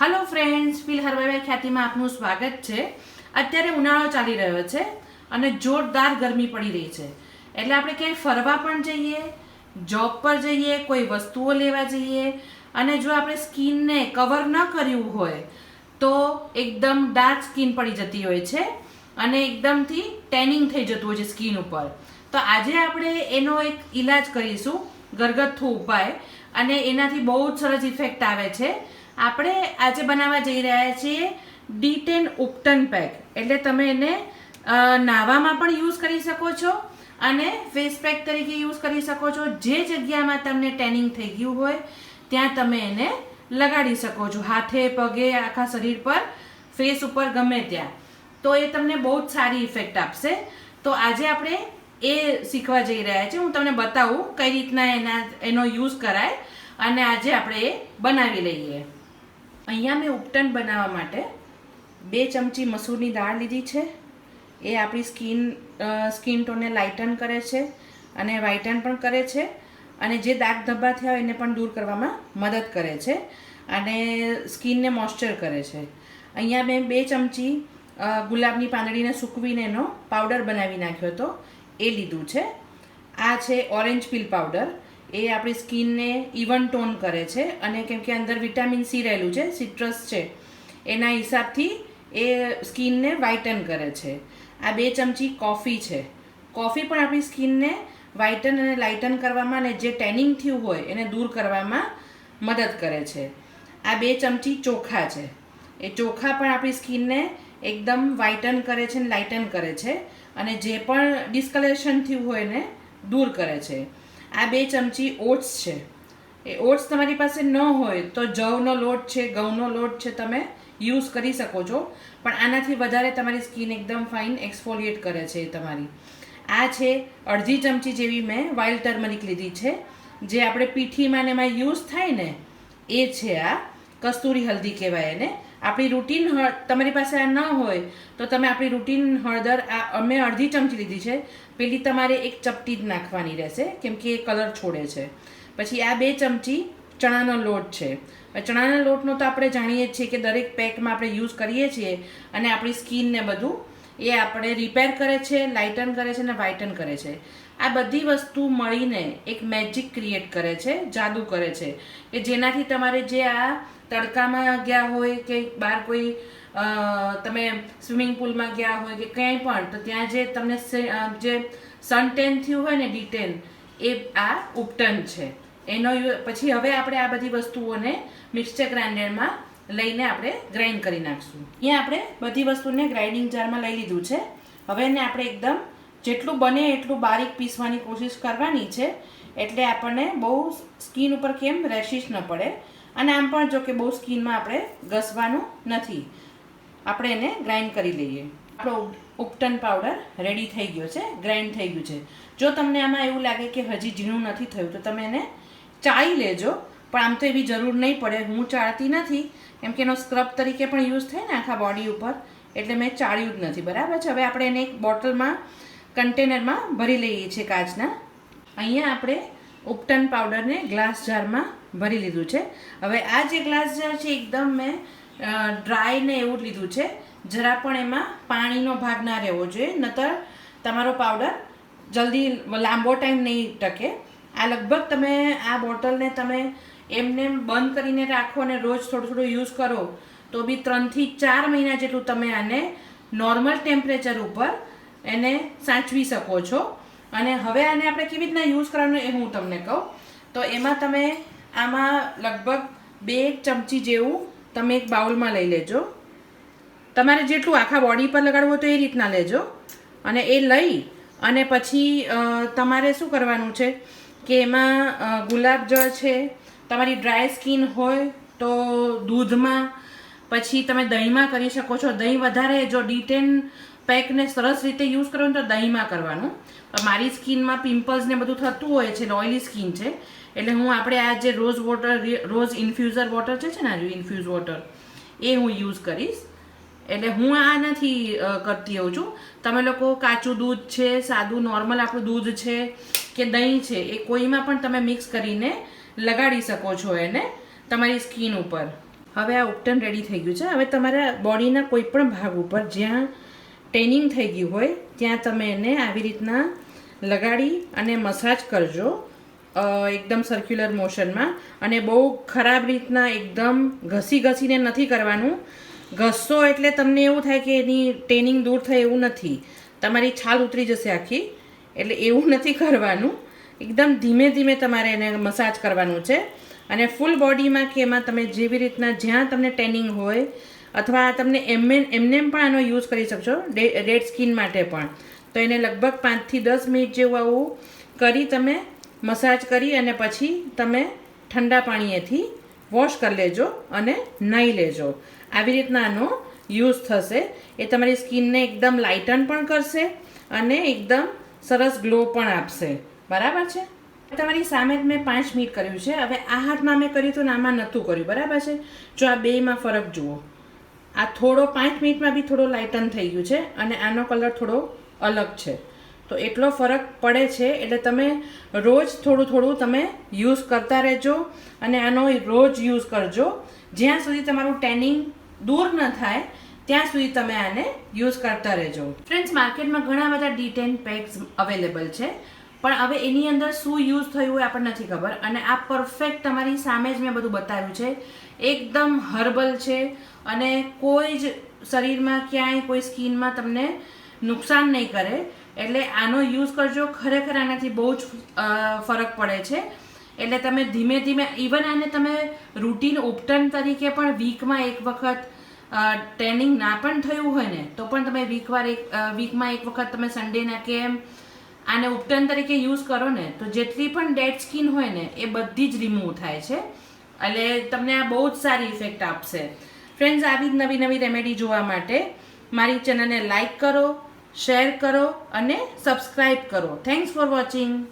હાલો friends ફિલ હરવાઈ ખ્યાતિમાં આપનું સ્વાગત છે. અત્યારે ઉનાળો ચાલી રહ્યો છે અને જોરદાર ગરમી પડી રહી છે. એટલે આપણે ક્યાંય ફરવા પણ જઈએ જોબ પર જઈએ, કોઈ વસ્તુઓ લેવા જઈએ અને જો આપણે સ્કિનને કવર ન કર્યું હોય, તો એકદમ ડાર્ક સ્કિન પડી જતી હોય છે અને એકદમથી ટેનિંગ થઈ જતું હોય છે સ્કિન ઉપર. તો આજે આપણે એનો એક ઈલાજ કરીશું, ઘરગથ્થુ ઉપાય અને એનાથી બહુ જ સરસ ઇફેક્ટ આવે છે. આપણે આજે બનાવવા જઈ રહ્યા છીએ ડીટેન ઉપટન પેક. એટલે તમે એને નાવામાં પણ યુઝ કરી શકો છો અને ફેસ પેક તરીકે યુઝ કરી શકો છો. જે જગ્યામાં તમને ટેનિંગ થઈ ગયું હોય, ત્યાં તમે એને લગાડી શકો છો. હાથે, પગે, આખા શરીર પર, ફેસ ઉપર ગમે ત્યાં. તો એ તમને બહુ જ સારી ઇફેક્ટ આપશે. તો આજે આપણે એ શીખવા જઈ રહ્યા છીએ. હું તમને બતાવું કઈ રીતના એના, એનો યુઝ કરાય અને આજે આપણે એ બનાવી લઈએ. અહીંયા મેં ઉપટન બનાવવા માટે બે ચમચી મસૂરની દાળ લીધી છે. એ આપણી સ્કિન સ્કિન ટોનને લાઇટન કરે છે અને વ્હાઇટન પણ કરે છે અને જે દાગ ધબ્બા થયા હોય એને પણ દૂર કરવામાં મદદ કરે છે અને સ્કિનને મોઇશ્ચર કરે છે. અહીંયા મેં બે ચમચી ગુલાબની પાંદડીને સૂકવીને એનો પાવડર બનાવી નાખ્યો હતો. એ લીધું છે. આ છે ઓરેન્જ પીલ પાવડર. એ આપણી સ્કિનને ઇવન ટોન કરે છે અને કેમ કે અંદર વિટામિન સી રહેલું છે સિટ્રસ છે. એના હિસાબથી એ સ્કિનને વ્હાઇટન કરે છે. આ બે ચમચી કોફી છે. કોફી પણ આપણી સ્કિનને વ્હાઇટન અને લાઇટન કરવામાં અને જે ટેનિંગ થયું હોય એને દૂર કરવામાં મદદ કરે છે. આ બે ચમચી ચોખા છે. એ ચોખા પણ આપણી સ્કિનને એકદમ વ્હાઇટન કરે છે અને લાઇટન કરે છે અને જે પણ ડિસ્કલેશન થયું હોય એને દૂર કરે છે. આ બે ચમચી ઓટ્સ છે. એ ઓટ્સ તમારી પાસે ન હોય તો જવનો લોટ છે ઘઉંનો લોટ છે તમે યુઝ કરી શકો છો. પણ આનાથી વધારે તમારી સ્કિન એકદમ ફાઇન એક્સફોલિએટ કરે છે તમારી. આ છે અડધી ચમચી જેવી મેં વાઇલ્ડ ટર્મરિક લીધી છે. જે આપણે પીઠીમાં ને એમાં યુઝ થાય ને, એ છે આ. કસ્તુરી હલ્દી કહેવાય એને. આપણી રૂટીન હળ તમારી પાસે આ ન હોય, તો તમે આપણી રૂટીન હળદર, આ અમે અડધી ચમચી લીધી છે. પેલી તમારે એક ચપટી જ નાખવાની રહેશે, કેમ કે એ કલર છોડે છે. પછી આ બે ચમચી ચણાનો લોટ છે. ચણાના લોટનો તો આપણે જાણીએ છીએ કે દરેક પેકમાં આપણે યુઝ કરીએ છીએ અને આપણી સ્કિનને બધું એ આપણે રિપેર કરે છે લાઇટન કરે છે અને વ્હાઇટન કરે છે. આ બધી વસ્તુ મળીને એક મેજિક ક્રિએટ કરે છે, જાદુ કરે છે. કે જેનાથી તમારે જે આ તડકામાં ગયા હોય કે બહાર કોઈ તમે સ્વિમિંગ પુલમાં ગયા હોય કે ક્યાંય પણ, તો ત્યાં જે તમને જે સનટેન થયું હોય ને ડિટેન એ આ ઉપટન છે. એનો પછી હવે આપણે આ બધી વસ્તુઓને મિક્સચર ગ્રાઇન્ડરમાં લઈને આપણે ગ્રાઇન્ડ કરી નાખશું. અહીંયા આપણે બધી વસ્તુને ગ્રાઇન્ડિંગ જારમાં લઈ લીધું છે. હવે એને આપણે એકદમ જેટલું બને એટલું બારીક પીસવાની કોશિશ કરવાની છે. એટલે આપણને બહુ સ્કીન ઉપર કેમ રેશિશ ન પડે. અને આમ પણ જો કે બહુ સ્કીનમાં આપણે ઘસવાનું નથી. આપણે એને ગ્રાઇન્ડ કરી લઈએ. આપણો ઉપટન પાવડર રેડી થઈ ગયો છે ગ્રાઇન્ડ થઈ ગયું છે. જો તમને આમાં એવું લાગે કે હજી ઝીણું નથી થયું, તો તમે એને ચાળી લેજો. પણ આમ તો એવી જરૂર નહીં પડે. હું ચાળતી નથી. કેમ કે એનો સ્ક્રબ તરીકે પણ યુઝ થાય ને આખા બોડી ઉપર. એટલે મેં ચાળ્યું જ નથી. બરાબર છે? હવે આપણે એને એક બોટલમાં, કન્ટેનરમાં ભરી લઈએ છીએ કાચના. અહીંયા આપણે ઉપટન પાવડરને ગ્લાસ જારમાં ભરી લીધું છે. હવે આ જે ગ્લાસ જાર છે, એકદમ મેં ડ્રાય ને એવું જ લીધું છે. જરા પણ એમાં પાણીનો ભાગ ના રહેવો જોઈએ. નતર તમારો પાવડર જલ્દી લાંબો ટાઈમ નહીં ટકે. આ લગભગ તમે આ બોટલને તમે એમને એમ બંધ કરીને રાખો અને રોજ થોડું થોડું યુઝ કરો, તો બી ત્રણથી ચાર મહિના જેટલું તમે આને નોર્મલ ટેમ્પરેચર ઉપર એને સાચવી શકો છો. અને હવે આને આપણે કેવી રીતના યુઝ કરવાનું એ હું તમને કહું. તો એમાં તમે આમાં લગભગ બે ચમચી જેવું તમે એક બાઉલમાં લઈ લેજો. તમારે જેટલું આખા બોડી પર લગાડવું હોય તો એ રીતના લેજો. અને એ લઈ અને પછી તમારે શું કરવાનું છે કે એમાં ગુલાબજળ છે તમારી ડ્રાય સ્કિન હોય તો દૂધમાં, પછી તમે દહીંમાં કરી શકો છો. દહીં વધારે જો ડીટેન પેકને સરસ રીતે યુઝ કરવાનું તો દહીંમાં કરવાનું. મારી સ્કિનમાં પિમ્પલ્સ ને બધું થતું હોય છે ઓઇલી સ્કિન છે, એટલે હું આપણે આ જે rose water rose infuser water છે ને ઇન્ફ્યુઝ વોટર એ હું યુઝ કરીશ. એટલે હું આ નથી કરતી હોઉં છું. તમે લોકો કાચું દૂધ છે, સાદું નોર્મલ આપણું દૂધ છે કે દહીં છે, એ કોઈમાં પણ તમે મિક્સ કરીને લગાડી શકો છો એને તમારી સ્કિન ઉપર. હવે આ ઉપટન રેડી થઈ ગયું છે. હવે તમારા બોડીના કોઈ પણ ભાગ ઉપર જ્યાં ટેનિંગ થઈ ગયું હોય, ત્યાં તમે એને આવી રીતના લગાડી અને મસાજ કરજો. એકદમ સર્ક્યુલર મોશનમાં અને બહુ ખરાબ રીતના એકદમ ઘસી ઘસીને નથી કરવાનું. ઘસશો એટલે તમને એવું થાય કે એની ટેનિંગ દૂર થાય એવું નથી. તમારી છાલ ઉતરી જશે આખી. એટલે એવું નથી કરવાનું. એકદમ ધીમે ધીમે તમારે એને મસાજ કરવાનું છે. અને ફૂલ બોડીમાં કે એમાં તમે જેવી રીતના જ્યાં તમને ટેનિંગ હોય અથવા તમને એમને એમનેમ પણ આનો યુઝ કરી શકશો ડેડ સ્કિન માટે પણ. તો એને લગભગ પાંચથી દસ મિનિટ જેવું આવું કરી તમે મસાજ કરી અને પછી તમે ઠંડા પાણીએથી વોશ કરી લેજો અને નાહી લેજો. આવી રીતના આનો યુઝ થશે. એ તમારી સ્કિનને એકદમ લાઇટન પણ કરશે અને એકદમ સરસ ગ્લો પણ આપશે. બરાબર છે? તમારી સામે જ મેં પાંચ મિનિટ કર્યું છે. હવે આ હાથમાં મેં કર્યું હતું ને આમાં નહોતું કર્યું. બરાબર છે? જો આ બેમાં ફરક જુઓ. આ થોડો પાંચ મિનિટમાં બી થોડો લાઇટન થઈ ગયું છે અને આનો કલર થોડો અલગ છે. તો એટલો ફરક પડે છે એટલે તમે રોજ થોડું થોડું તમે યુઝ કરતા રહેજો અને આનો રોજ યુઝ કરજો. જ્યાં સુધી તમારું ટેનિંગ દૂર ન થાય, ત્યાં સુધી તમે આને યુઝ કરતા રહેજો. ફ્રેન્ડ્સ માર્કેટમાં ઘણા બધા ડીટેન પેક્સ અવેલેબલ છે. પણ હવે એની અંદર શું યુઝ થયું એ આપણને નથી ખબર. અને આ પરફેક્ટ તમારી સામે જ મેં બધું બતાવ્યું છે. એકદમ હર્બલ છે અને કોઈ જ શરીરમાં ક્યાંય, કોઈ સ્કિનમાં તમને નુકસાન નહીં કરે. એટલે આનો યુઝ કરજો. ખરેખર આનાથી બહુ જ ફરક પડે છે. એટલે તમે ધીમે ધીમે ઇવન આને તમે રૂટીન ઉપટન તરીકે પણ વીકમાં એક વખત ટ્રેનિંગ ના પણ થયું હોય ને, તો પણ તમે વીકવાર એક વીકમાં એક વખત તમે સન્ડેના કે એમ આને ઉપટન તરીકે યુઝ કરો ને, તો જેટલી પણ ડેડ સ્કિન હોય ને, એ બધી જ રિમૂવ થાય છે. એટલે તમને આ બહુ જ સારી ઇફેક્ટ આપશે. ફ્રેન્ડ્સ આવી જ નવી નવી રેમેડી જોવા માટે મારી ચેનલને લાઇક કરો શેર કરો અને સબસ્ક્રાઈબ કરો. Thanks for watching